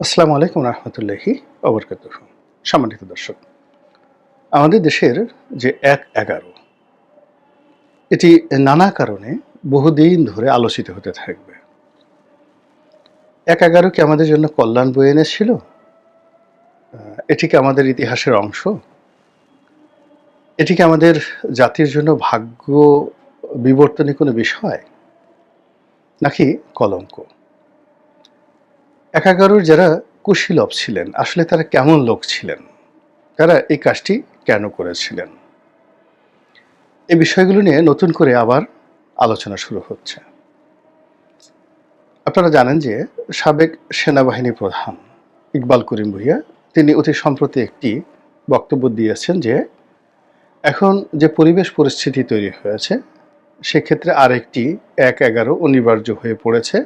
আসসালামু আলাইকুম রহমতুল্লাহি অবরকাত সম্মানিত দর্শক, আমাদের দেশের যে এক এগারো, এটি নানা কারণে বহুদিন ধরে আলোচিত হতে থাকবে। এক এগারো কি আমাদের জন্য কল্যাণ বয়ে এনেছিল? এটি কি আমাদের ইতিহাসের অংশ? এটি কি আমাদের জাতির জন্য ভাগ্য বিবর্তনী কোনো বিষয়? নাকি কলঙ্ক? এক এগারোর যারা কুশীলভ ছিলেন, আসলে তারা কেমন লোক ছিলেন? তারা এই কাজটি কেন করেছিলেন? এই বিষয়গুলো নিয়ে নতুন করে আবার আলোচনা শুরু হচ্ছে। আপনারা জানেন যে সাবেক সেনাবাহিনী প্রধান ইকবাল করিম ভুইয়া, তিনি অতি সম্প্রতি একটি বক্তব্য দিয়েছেন যে, এখন যে পরিবেশ পরিস্থিতি তৈরি হয়েছে, সেক্ষেত্রে আরেকটি এক এগারো অনিবার্য হয়ে পড়েছে,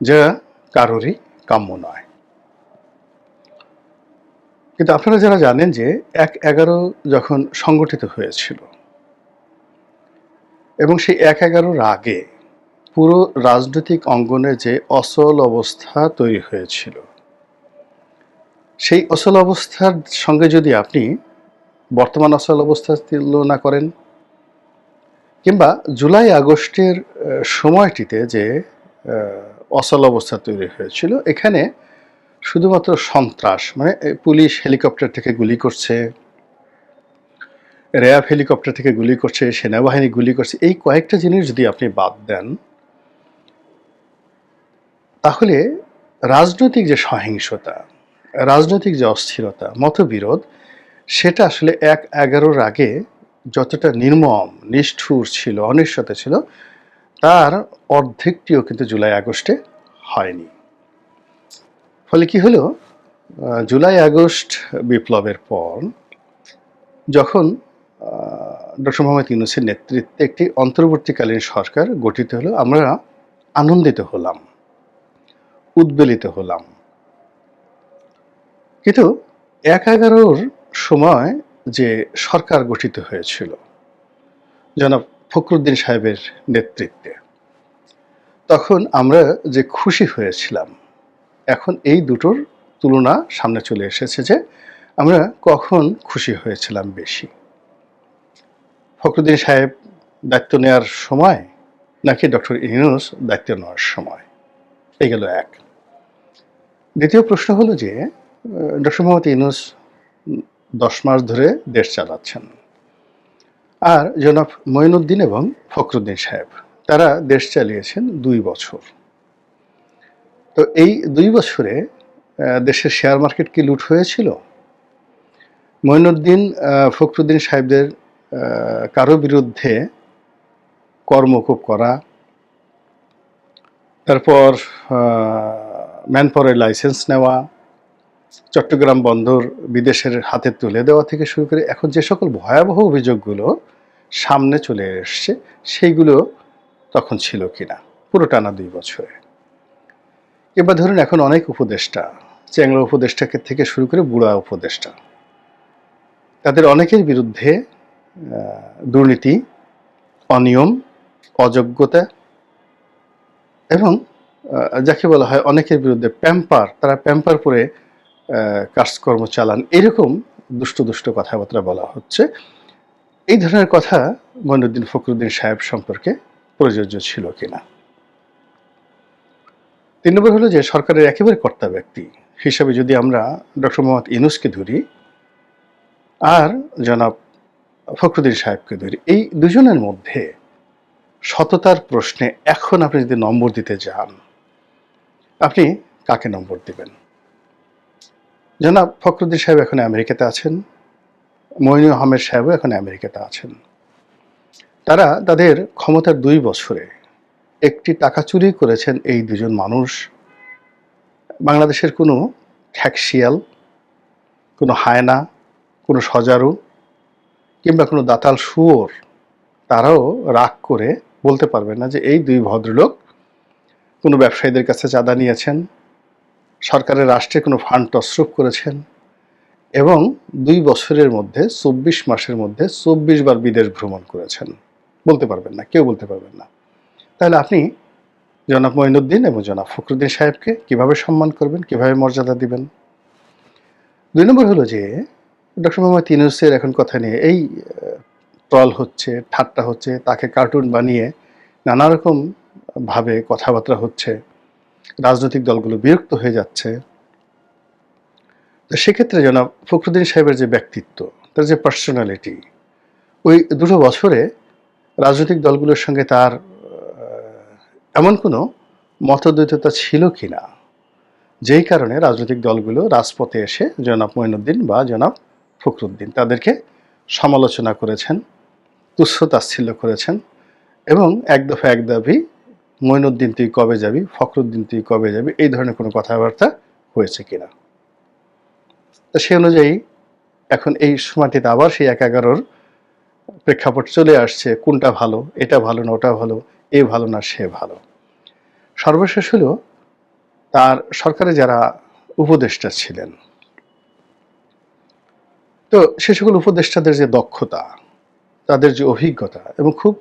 যা কারোরই কাম্য নয়। কিন্তু আপনারা যারা জানেন যে এক এগারো যখন সংগঠিত হয়েছিল, এবং সেই এক এগারোর আগে পুরো রাজনৈতিক অঙ্গনে যে অচল অবস্থা তৈরি হয়েছিল, সেই অচল অবস্থার সঙ্গে যদি আপনি বর্তমান অচল অবস্থা তুলনা করেন, কিংবা জুলাই আগস্টের সময়টিতে যে অচল অবস্থা তৈরি হয়েছিল। এখানে শুধুমাত্র সন্ত্রাস মানে পুলিশ হেলিকপ্টার থেকে গুলি করছে, র্যাব হেলিকপ্টার থেকে গুলি করছে, সেনাবাহিনী গুলি করছে, এই কয়েকটা জিনিস যদি আপনি বাদ দেন, তাহলে রাজনৈতিক যে সহিংসতা, রাজনৈতিক যে অস্থিরতা, মতবিরোধ, সেটা আসলে এক এগারোর আগে যতটা নির্মম, নিষ্ঠুর ছিল, অনিশ্চয়তা ছিল তার অর্ধেকটিও কিন্তু জুলাই আগস্টে হয়নি। ফলে কি হলো? জুলাই আগস্ট বিপ্লবের পর যখন ডক্টর মোহাম্মদ ইউনুসের নেতৃত্বে একটি অন্তর্বর্তীকালীন সরকার গঠিত হলো, আমরা আনন্দিত হলাম, উদ্বেলিত হলাম। কিন্তু এক এগারোর সময় যে সরকার গঠিত হয়েছিল, জনাব ফখরুদ্দিন সাহেবের নেতৃত্বে। তখন আমরা যে খুশি হয়েছিলাম, এখন এই দুটোর তুলনা সামনে চলে এসেছে যে আমরা কখন খুশি হয়েছিলাম বেশি। ফখরুদ্দিন সাহেব দায়িত্ব নেওয়ার সময় নাকি ডক্টর ইউনুস দায়িত্ব নেওয়ার সময়? এই গেল এক। দ্বিতীয় প্রশ্ন হলো যে ডক্টর মোহাম্মদ ইউনুস দশ মাস ধরে দেশ চালাচ্ছেন। আর জনাব মঈনুদ্দিন এবং ফখরুদ্দিন সাহেব, তারা দেশ চালিয়েছেন দুই বছর। তো এই দুই বছরে দেশের শেয়ার মার্কেট কি লুট হয়েছিল? মঈনুদ্দিন ফখরুদ্দিন সাহেবদের কারও বিরুদ্ধে কর্মকূপ করা, তারপর ম্যান পাওয়ারের লাইসেন্স নেওয়া চট্টগ্রাম বন্দর বিদেশের হাতে তুলে দেওয়া থেকে শুরু করে এখন যে সকল ভয়াবহ অভিযোগগুলো সামনে চলে এসছে সেইগুলো তখন ছিল কিনা? পুরো টানা দুই বছরে। এবার ধরুন এখন অনেক উপদেষ্টা চ্যাংলা উপদেষ্টাকে থেকে শুরু করে বুড়া উপদেষ্টা তাদের অনেকের বিরুদ্ধে দুর্নীতি অনিয়ম অযোগ্যতা এবং যাকে বলা হয় অনেকের বিরুদ্ধে প্যাম্পার তারা প্যাম্পার আহ, কাজকর্ম চালান, এরকম দুষ্ট দুষ্ট কথাবার্তা বলা হচ্ছে। এই ধরনের কথা মইনুদ্দিন ফখরুদ্দিন সাহেব সম্পর্কে প্রযোজ্য ছিল কিনা? তিন নম্বর হলো যে, সরকারের একেবারে কর্তা ব্যক্তি হিসাবে যদি আমরা ডক্টর মোহাম্মদ ইনুসকে ধরি, আর জনাব ফখরুদ্দিন সাহেবকে ধরি, এই দুজনের মধ্যে সততার প্রশ্নে এখন আপনি যদি নম্বর দিতে যান, আপনি কাকে নম্বর দিবেন? জনাব ফখরুদ্দিন সাহেব এখন আমেরিকাতে আছেন। মইনুল আহমেদ সাহেবও এখন আমেরিকাতে আছেন। তারা তাদের ক্ষমতার দুই বছরে একটি টাকা চুরি করেছেন এই দুজন মানুষ। বাংলাদেশের কোনো খ্যাকশিয়াল, কোনো হায়না, কোনো সজারু কিংবা কোনো দাতাল শুয়োর তারাও রাগ করে বলতে পারবে না যে এই দুই ভদ্রলোক কোনো ব্যবসায়ীদের কাছে চাঁদা নিয়েছেন। সরকারের রাষ্ট্রে কোনো ফান্ড তসরুপ করেছেন এবং দুই বছরের মধ্যে, চব্বিশ মাসের মধ্যে চব্বিশ বার বিদেশ ভ্রমণ করেছেন। বলতে পারবেন না, কেউ বলতে পারবেন না। তাহলে আপনি জনাব মঈনুদ্দিন এবং জনাব ফখরুদ্দিন সাহেবকে কীভাবে সম্মান করবেন, কীভাবে মর্যাদা দিবেন? দুই নম্বর হলো যে, ডক্টর মোহাম্মদ ইউনুসের এখন কথা নিয়ে এই ট্রল হচ্ছে, ঠাট্টা হচ্ছে, তাকে কার্টুন বানিয়ে নানা রকম ভাবে কথাবার্তা হচ্ছে। রাজনৈতিক দলগুলো বিরক্ত হয়ে যাচ্ছে। তো সেক্ষেত্রে জনাব ফখরুদ্দিন সাহেবের যে ব্যক্তিত্ব, তার যে পার্সোনালিটি ওই দুটো বছরে রাজনৈতিক দলগুলোর সঙ্গে তার এমন কোনো মতদ্বৈততা ছিল কি না যেই কারণে রাজনৈতিক দলগুলো রাজপথে এসে জনাব মঈনুদ্দিন বা জনাব ফখরুদ্দিন তাদেরকে সমালোচনা করেছেন, তুচ্ছ তাচ্ছিল্য করেছেন এবং এক দফা এক দাবি মঈনুদ্দিন তুই কবে যাবি? ফখরুদ্দিন তুই কবে যাবি? এই ধরনের কোনো কথাবার্তা হয়েছে কিনা? সে অনুযায়ী এখন এই সময়টিতে আবার সেই এক এগারোর প্রেক্ষাপট চলে আসছে, কোনটা ভালো, এটা ভালো না, ওটা ভালো, এ ভালো না, সে ভালো। সর্বশেষ হলো তার সরকারে যারা উপদেষ্টা ছিলেন। তো সে সকল উপদেষ্টাদের যে দক্ষতা, তাদের যে অভিজ্ঞতা এবং খুব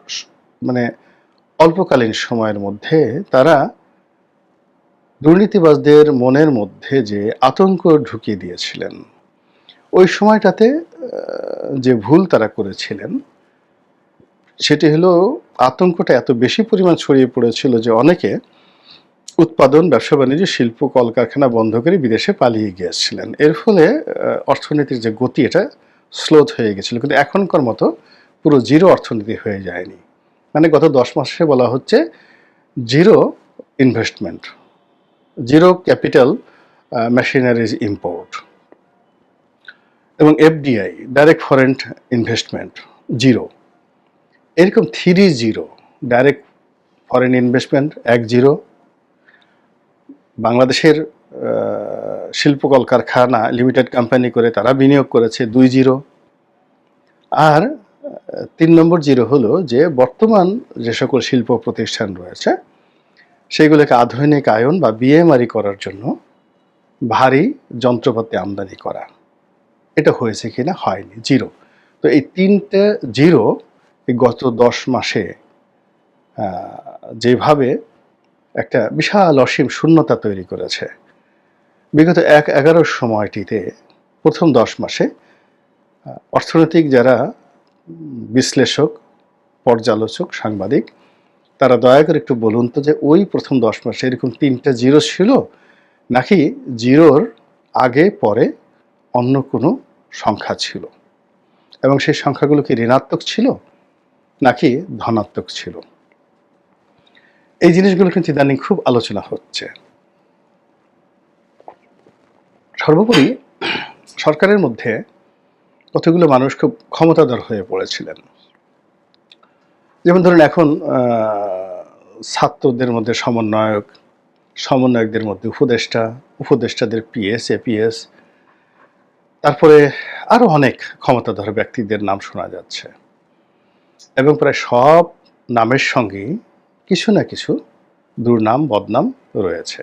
মানে অল্পকালীন সময়ের মধ্যে তারা দুর্নীতিবাজদের মনের মধ্যে যে আতঙ্ক ঢুকিয়ে দিয়েছিলেন, ওই সময়টাতে যে ভুল তারা করেছিলেন, সেটি হলো আতঙ্কটা এত বেশি পরিমাণ ছড়িয়ে পড়েছিল যে অনেকে উৎপাদন, ব্যবসা বাণিজ্য, শিল্প, কলকারখানা বন্ধ করে বিদেশে পালিয়ে গিয়েছিলেন। এর ফলে অর্থনীতির যে গতি, এটা স্লোথ হয়ে গেছিল। কিন্তু এখনকার মতো পুরো জিরো অর্থনীতি হয়ে যায়নি। মানে গত দশ মাসে বলা হচ্ছে zero investment zero capital machineries import এবং FDI direct foreign investment zero. এরকম three zero direct foreign investment এক জিরো। বাংলাদেশের শিল্প কলকারখানা লিমিটেড কোম্পানি করে তারা বিনিয়োগ করেছে দুই জিরো। আর তিন নম্বর জিরো হলো যে বর্তমান যে সকল শিল্প প্রতিষ্ঠান রয়েছে, সেগুলোকে আধুনিক আয়ন বা বিএমআরি করার জন্য ভারী যন্ত্রপাতি আমদানি করা। এটা হয়েছে কিনা? হয়নি। জিরো। তো এই তিনটে জিরো গত দশ মাসে যেভাবে একটা বিশাল অসীম শূন্যতা তৈরি করেছে। বিগত এক এগারো সময়টিতে প্রথম দশ মাসে অর্থনৈতিক যারা বিশ্লেষক, পর্যালোচক, সাংবাদিক, তারা দয়া করে একটু বলুন তো যে ওই প্রথম দশ মাসে এরকম তিনটা জিরো ছিল নাকি জিরোর আগে, পরে অন্য কোনো সংখ্যা ছিল? এবং সেই সংখ্যাগুলো কি ঋণাত্মক ছিল নাকি ধনাত্মক ছিল? এই জিনিসগুলো কিন্তু ইদানিং খুব আলোচনা হচ্ছে। সর্বোপরি সরকারের মধ্যে কতগুলো মানুষ খুব ক্ষমতাধর হয়ে পড়েছিলেন। যেমন ধরুন এখন ছাত্রদের মধ্যে সমন্বয়ক, সমন্বয়কদের মধ্যে উপদেষ্টা, উপদেষ্টাদের পিএস, এপিএস, তারপরে আরও অনেক ক্ষমতাধর ব্যক্তিদের নাম শোনা যাচ্ছে। এবং প্রায় সব নামের সঙ্গেই কিছু না কিছু দুর্নাম, বদনাম রয়েছে।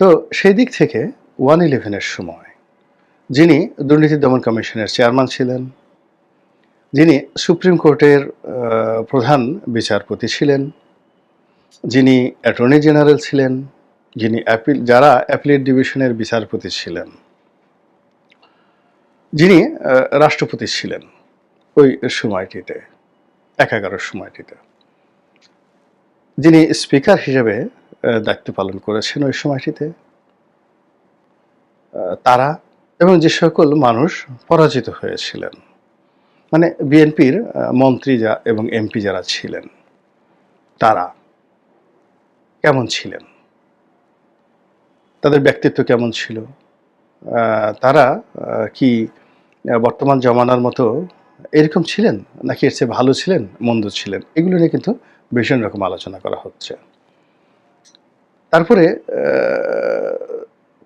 তো সেই দিক থেকে ওয়ান ইলেভেনের সময় যিনি দুর্নীতি দমন কমিশনের চেয়ারম্যান ছিলেন, যিনি সুপ্রিম কোর্টের প্রধান বিচারপতি ছিলেন, যিনি অ্যাটর্নি জেনারেল ছিলেন, যিনি অ্যাপিল যারা অ্যাপিলেট ডিভিশনের বিচারপতি ছিলেন, যিনি রাষ্ট্রপতি ছিলেন ওই সময়টিতে, এক এগারোর সময়টিতে। যিনি স্পিকার হিসেবে দায়িত্ব পালন করেছেন ওই সময়টিতে তারা এবং যে সকল মানুষ পরাজিত হয়েছিলেন মানে বিএনপির মন্ত্রী যা এবং এমপি যারা ছিলেন, তারা কেমন ছিলেন? তাদের ব্যক্তিত্ব কেমন ছিল? তারা কি বর্তমান জমানার মতো এরকম ছিলেন? নাকি এর চেয়ে ভালো ছিলেন, মন্দ ছিলেন? এগুলো নিয়ে কিন্তু ভীষণ রকম আলোচনা করা হচ্ছে। তারপরে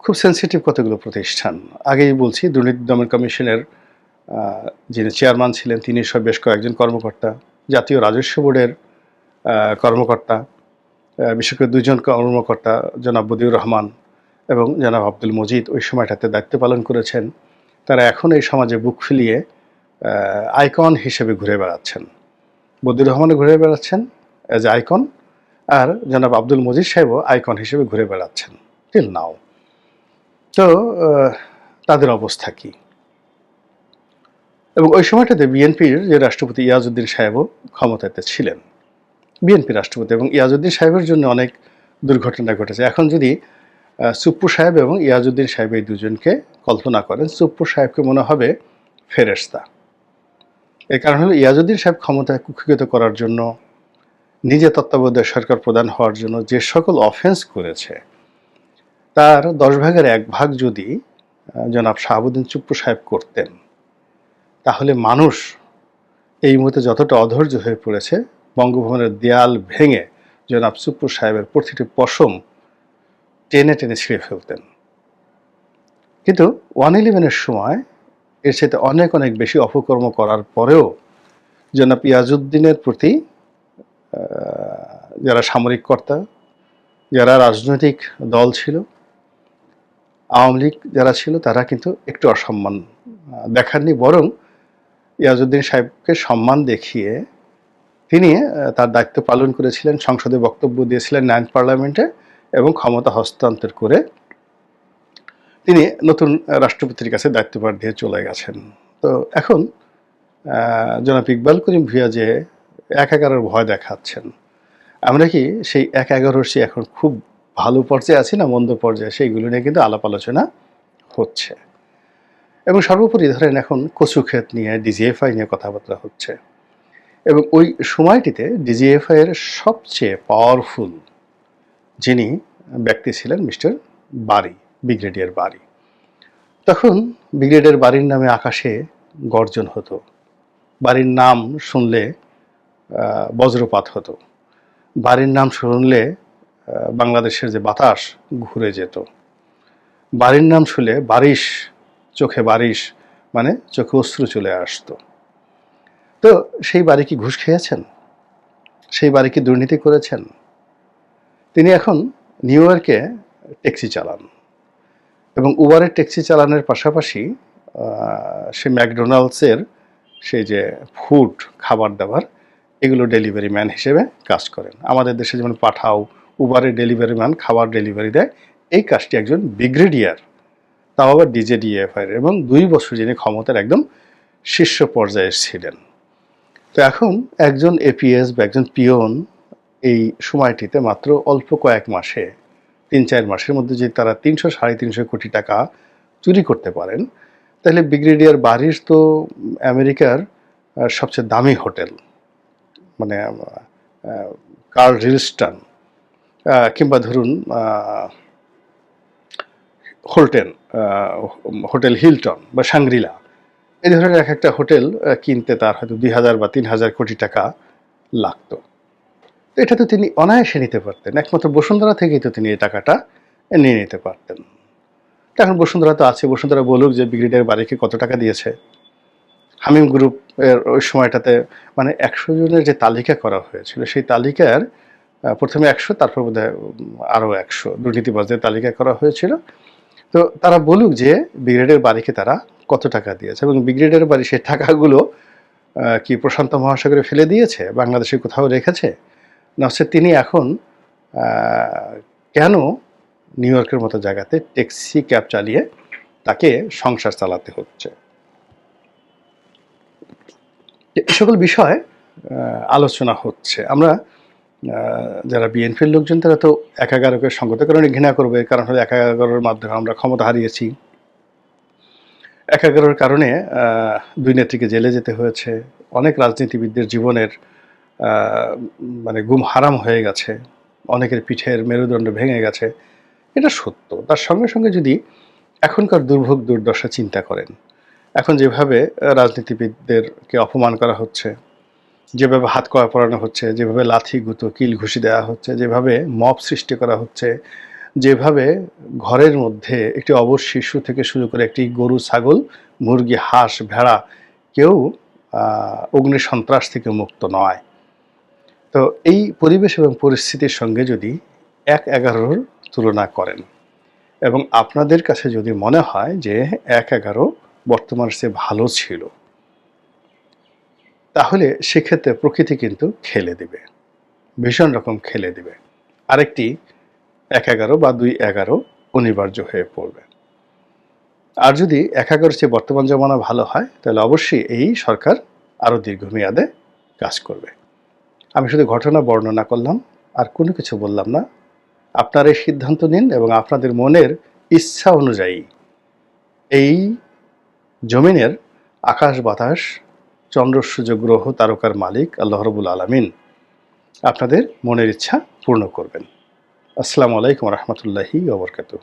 খুব সেন্সিটিভ কতগুলো প্রতিষ্ঠান? আগেই বলছি, দুর্নীতি দমন কমিশনের যিনি চেয়ারম্যান ছিলেন, তিনি সব বেশ কয়েকজন কর্মকর্তা, জাতীয় রাজস্ব বোর্ডের কর্মকর্তা বিশেষ করে দুজন কর্মকর্তা, জনাব বদিউর রহমান এবং জনাব আব্দুল মজিদ ওই সময়টাতে দায়িত্ব পালন করেছেন। তারা এখন এই সমাজে বুক ফিলিয়ে আইকন হিসেবে ঘুরে বেড়াচ্ছেন। বদিউর রহমানও ঘুরে বেড়াচ্ছেন অ্যাজ আইকন আর জনাব আব্দুল মজিদ সাহেবও আইকন হিসেবে ঘুরে বেড়াচ্ছেন। টিল নাও তো তাদের অবস্থা কি? এবং ওই সময়টাতে বিএনপির যে রাষ্ট্রপতি ইয়াজউদ্দিন সাহেবও ক্ষমতাতে ছিলেন। বিএনপি রাষ্ট্রপতি এবং ইয়াজউদ্দিন সাহেবের জন্য অনেক দুর্ঘটনা ঘটেছে। এখন যদি সুপ্পু সাহেব এবং ইয়াজউদ্দিন সাহেব এই দুজনকে কল্পনা করেন, সুপ্পু সাহেবকে মনে হবে ফেরেস্তা এর কারণ হলো ইয়াজউদ্দিন সাহেব ক্ষমতায় কুক্ষিগত করার জন্য, নিজে তত্ত্বাবধায়ক সরকার প্রদান হওয়ার জন্য যে সকল অফেন্স করেছে তার দশ ভাগের এক ভাগ যদি জনাব শাহাবুদ্দিন চুপ্পু সাহেব করতেন, তাহলে মানুষ এই মুহূর্তে যতটা অধৈর্য হয়ে পড়েছে, বঙ্গভবনের দেয়াল ভেঙে জনাব চুপ্পু সাহেবের প্রতিটি পশম টেনে টেনে ছিঁড়ে ফেলতেন। কিন্তু ওয়ান ইলেভেনের সময় এর সাথে অনেক অনেক বেশি অপকর্ম করার পরেও জনাব ইয়াজউদ্দিনের প্রতি যারা সামরিক কর্তা, যারা রাজনৈতিক দল ছিল আওয়ামী লীগ যারা ছিল, তারা কিন্তু একটু অসম্মান দেখাননি। বরং ইয়াজউদ্দিন সাহেবকে সম্মান দেখিয়ে তিনি তার দায়িত্ব পালন করেছিলেন, সংসদে বক্তব্য দিয়েছিলেন নাইন পার্লামেন্টে এবং ক্ষমতা হস্তান্তর করে তিনি নতুন রাষ্ট্রপতির কাছে দায়িত্বভার দিয়ে চলে গেছেন। তো এখন জনাব ইকবাল করিম ভুইয়া যে এক এগারোর ভয় দেখাচ্ছেন, আমরা কি সেই এক এগারোর সে এখন খুব ভালো পর্যায়ে আছি না মন্দ পর্যায়ে, সেইগুলো নিয়ে কিন্তু আলাপ আলোচনা হচ্ছে। এবং সর্বোপরি ধরেন এখন কচুক্ষেত নিয়ে ডিজিএফআই নিয়ে কথাবার্তা হচ্ছে। এবং ওই সময়টিতে ডিজিএফআই এর সবচেয়ে পাওয়ারফুল যিনি ব্যক্তি ছিলেন মিস্টার বারি, ব্রিগেডিয়ার বারি। তখন ব্রিগেডিয়ার বাড়ির নামে আকাশে গর্জন হতো। বাড়ির নাম শুনলে বজ্রপাত হতো। বাড়ির নাম শুনলে বাংলাদেশের যে বাতাস ঘুরে যেত। বাড়ির নাম শুনলে বারিশ, চোখে বারিশ মানে চোখে অশ্রু চলে আসতো। তো সেই বাড়ি কি ঘুষ খেয়েছেন? সেই বাড়ি কি দুর্নীতি করেছেন? তিনি এখন নিউ ইয়র্কে ট্যাক্সি চালান এবং উবারের ট্যাক্সি চালানোর পাশাপাশি সে ম্যাকডোনাল্ডসের সেই যে ফুড, খাবার দাবার, এগুলো ডেলিভারি ম্যান হিসেবে কাজ করেন। আমাদের দেশে যেমন পাঠাও উবারের ডেলিভারি ম্যান খাবার ডেলিভারি দেয়। এই কাজটি একজন ব্রিগেডিয়ার তাও আবার ডিজেডিএফআই এবং দুই বছর যিনি ক্ষমতার একদম শীর্ষ পর্যায়ে ছিলেন। তো এখন একজন এপিএস বা একজন পিয়ন এই সময়টিতে মাত্র অল্প কয়েক মাসে, তিন চার মাসের মধ্যে যদি তারা তিনশো, সাড়ে তিনশো কোটি টাকা চুরি করতে পারেন, তাহলে ব্রিগেডিয়ার বারিশ তো আমেরিকার সবচেয়ে দামি হোটেল মানে কার্ল রিলস্টন কিংবা ধরুন হোলটেন হোটেল হিলটন বা সাংগ্রিলা এই ধরনের এক একটা হোটেল কিনতে তার হয়তো দুই হাজার বা তিন হাজার কোটি টাকা লাগতো। এটা তো তিনি অনায়াসে নিতে পারতেন। একমাত্র বসুন্ধরা থেকেই তো তিনি এই টাকাটা নিয়ে নিতে পারতেন। এখন বসুন্ধরা তো আছে। বসুন্ধরা বলুক যে ব্রিগেডিয়ার বাড়িকে কত টাকা দিয়েছে? হামিম গ্রুপ এর ওই সময়টাতে মানে একশো জনের যে তালিকা করা হয়েছিল, সেই তালিকার প্রথমে একশো, তারপর বোধ হয় আরও একশো দুর্নীতিবাজদের তালিকা করা হয়েছিল। তো তারা বলুক যে ব্রিগেডের বাড়িকে তারা কত টাকা দিয়েছে এবং ব্রিগেডের বাড়ি সেই টাকাগুলো কি প্রশান্ত মহাসাগরে ফেলে দিয়েছে, বাংলাদেশে কোথাও রেখেছে? না হচ্ছে তিনি এখন কেন নিউ ইয়র্কের মতো জায়গাতে ট্যাক্সি ক্যাব চালিয়ে তাকে সংসার চালাতে হচ্ছে? এই সকল বিষয় আলোচনা হচ্ছে। আমরা যারা বিএনপির লোকজন, তারা তো এক এগারোকে সঙ্গত কারণে ঘৃণা করবে। কারণ হলো একাগারের মাধ্যমে আমরা ক্ষমতা হারিয়েছি। এক এগারোর কারণে দুই নেত্রীকে জেলে যেতে হয়েছে। অনেক রাজনীতিবিদদের জীবনের মানে গুম হারাম হয়ে গেছে। অনেকের পিঠের মেরুদণ্ড ভেঙে গেছে। এটা সত্য। তার সঙ্গে সঙ্গে যদি এখনকার দুর্ভোগ দুর্দশা চিন্তা করেন, এখন যেভাবে রাজনীতিবিদদেরকে অপমান করা হচ্ছে যেভাবে হাত করা পড়ানো হচ্ছে, যেভাবে লাথি গুঁতো, কিল ঘুষি দেওয়া হচ্ছে, যেভাবে মব সৃষ্টি করা হচ্ছে, যেভাবে ঘরের মধ্যে একটি অবশ শিশু থেকে শুরু করে একটি গরু, ছাগল, মুরগি, হাঁস, ভেড়া কেউ অগ্নি সন্ত্রাস থেকে মুক্ত নয়। তো এই পরিবেশ এবং পরিস্থিতির সঙ্গে যদি এক এগারোর তুলনা করেন এবং আপনাদের কাছে যদি মনে হয় যে এক এগারো বর্তমান সে ভালো ছিল তাহলে সেক্ষেত্রে প্রকৃতি কিন্তু খেলে দিবে। ভীষণ রকম খেলে দিবে। আরেকটি এক এগারো বা দুই এগারো অনিবার্য হয়ে পড়বে। আর যদি এক এগারোর চেয়ে বর্তমান জমানা ভালো হয়, তাহলে অবশ্যই এই সরকার আরও দীর্ঘমেয়াদে কাজ করবে। আমি শুধু ঘটনা বর্ণনা করলাম, আর কোনো কিছু বললাম না। আপনারা এই সিদ্ধান্ত নিন এবং আপনাদের মনের ইচ্ছা অনুযায়ী এই জমিনের আকাশ বাতাস চন্দ্র সূর্য গ্রহ তারকার মালিক আল্লাহ রবুল আলমিন। আপনাদের মনের ইচ্ছা পূর্ণ করবেন। আসসালামু আলাইকুম রহমতুল্লাহি ওবরকাতুহ